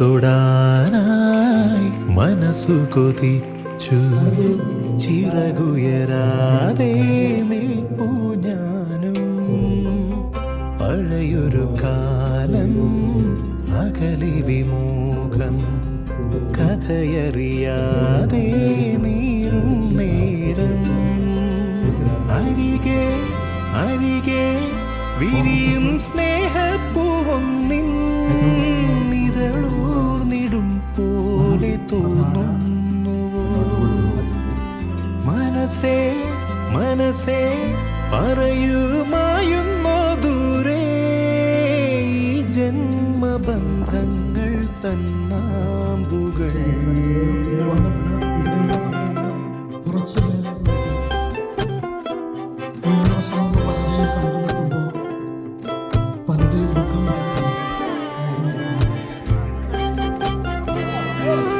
തൊടാനായി മനസ്സു കൊതിച്ചു. ചിറകുയരാതെ പഴയൊരു കാലം അകലി വിമോഹം കഥയറിയാതെ നീറും നേരം. അരികെ അരികെ വിരിയും സ്നേഹപ്പൂവൊന്നിൻ മനസ്സേ മനസ്സേ പറയുമായുന്നോ ദൂരേ ജന്മബന്ധങ്ങൾ തന്നാമ്പുകൾ Woo!